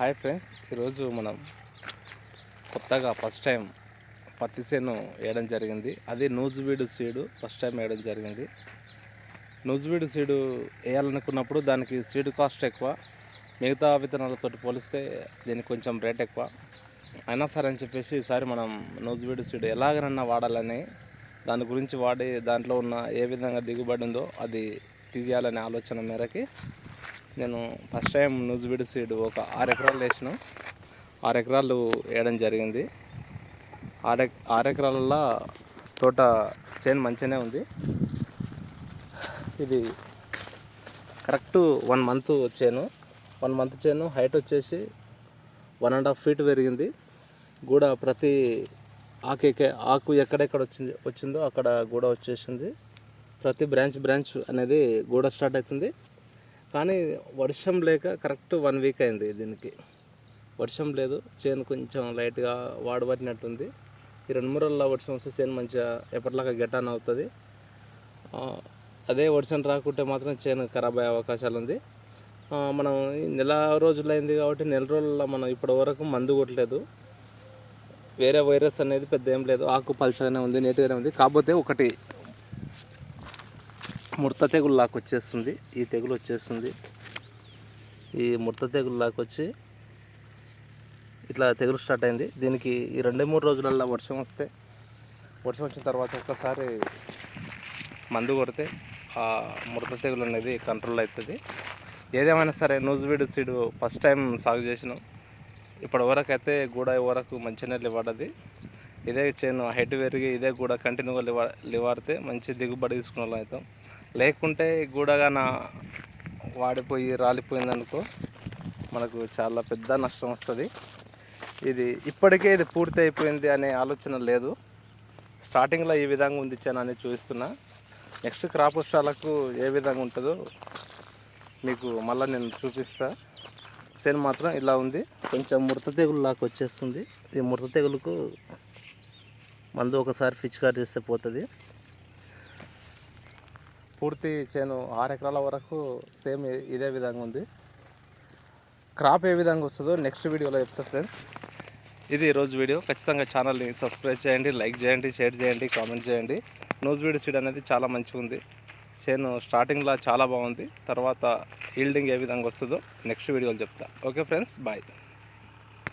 Hi friends ఈరోజు మనం కొత్తగా ఫస్ట్ టైం పత్తి చేను వేయడం జరిగింది. అది నూజువీడు సీడు ఫస్ట్ టైం వేయడం జరిగింది. నూజువీడు సీడు వేయాలనుకున్నప్పుడు దానికి సీడ్ కాస్ట్ ఎక్కువ మిగతా విత్తనాలతో పోలిస్తే దీనికి కొంచెం రేట్ ఎక్కువ. అయినా సరే అని చెప్పేసి ఈసారి మనం నూజువీడు సీడ్ ఎలాగనన్నా వాడాలని దాని గురించి వాడి దాంట్లో ఉన్న ఏ విధంగా దిగుబడి ఉందో అది తీసేయాలనే ఆలోచన మేరకి నేను ఫస్ట్ టైం నూజిబిడి సీడ్ ఒక ఆరు ఎకరాలు వేసిన. ఆరు ఎకరాలు వేయడం జరిగింది. ఆరు ఆరు ఎకరాలలో తోట చేను మంచిగానే ఉంది. ఇది కరెక్ట్ వన్ మంత్ చేను. వన్ మంత్ చేను హైట్ వచ్చేసి వన్ అండ్ హాఫ్ ఫీట్ పెరిగింది. గూడ ప్రతి ఆకు ఎక్క- ఆకు ఎక్కడెక్కడ వచ్చింది వచ్చిందో అక్కడ గూడ వచ్చేసింది. ప్రతి బ్రాంచ్ బ్రాంచ్ అనేది గూడ స్టార్ట్ అవుతుంది. కానీ వర్షం లేక కరెక్ట్ వన్ వీక్ అయింది దీనికి. వర్షం లేదు చేను కొంచెం లైట్గా వాడబడినట్టుంది. ఈ రెండు మూడు వర్షం వస్తే చేను మంచిగా ఎప్పటిలాగా గెటాన్ అవుతుంది. అదే వర్షం రాకుంటే మాత్రం చేను ఖరాబ్ అయ్యే అవకాశాలు ఉంది. మనం నెల రోజులైంది కాబట్టి నెల రోజుల్లో మనం ఇప్పటి వరకు మందు కొట్టలేదు. వేరే వైరస్ అనేది పెద్ద ఏం లేదు. ఆకు పల్చగానే ఉంది నీట్గానే ఉంది. కాకపోతే ఒకటి ముడత తెగులు లాక్ వచ్చేస్తుంది ఈ తెగులు వచ్చేస్తుంది. ఈ ముడత తెగులు లాక్ వచ్చి ఇట్లా తెగులు స్టార్ట్ అయింది. దీనికి ఈ రెండే మూడు రోజులల్లో వర్షం వస్తే వర్షం వచ్చిన తర్వాత ఒక్కసారి మందు కొడితే ఆ ముడత తెగులు అనేది కంట్రోల్ అవుతుంది. ఏదేమైనా సరే నూజువీడు సీడు ఫస్ట్ టైం సాగు చేసినాం. ఇప్పటి వరకు అయితే గూడ వరకు మంచిగానే లివాడది ఇదే చేను హైట్ పెరిగి ఇదే కూడా కంటిన్యూగా లివా లివాడితే మంచి దిగుబడి తీసుకునే వాళ్ళం అవుతాం లేకుంటే గూడగాన వాడిపోయి రాలిపోయిందనుకో మనకు చాలా పెద్ద నష్టం వస్తుంది. ఇది ఇప్పటికే ఇది పూర్తి అయిపోయింది అనే ఆలోచన లేదు. స్టార్టింగ్లో ఈ విధంగా ఉంది చని అని చూపిస్తున్నా. నెక్స్ట్ క్రాప్ వస్టాలకు ఏ విధంగా ఉంటుందో మీకు మళ్ళీ నేను చూపిస్తా. సేను మాత్రం ఇలా ఉంది. కొంచెం ముడత తెగులు లాగా వచ్చేస్తుంది. ఈ ముడత తెగులుకు మందు ఒకసారి పిచికారి చేస్తే పోతుంది. పూర్తి చేను ఆరు ఎకరాల వరకు సేమ్ ఇదే విధంగా ఉంది. క్రాప్ ఏ విధంగా వస్తుందో నెక్స్ట్ వీడియోలో చెప్తా ఫ్రెండ్స్. ఇది ఈరోజు వీడియో. ఖచ్చితంగా ఛానల్ని సబ్స్క్రైబ్ చేయండి లైక్ చేయండి షేర్ చేయండి కామెంట్ చేయండి. న్యూస్ వీడియో సీడ్ అనేది చాలా మంచిగా ఉంది. చేను స్టార్టింగ్లో చాలా బాగుంది. తర్వాత ఈల్డింగ్ ఏ విధంగా వస్తుందో నెక్స్ట్ వీడియోలో చెప్తా. Okay friends bye.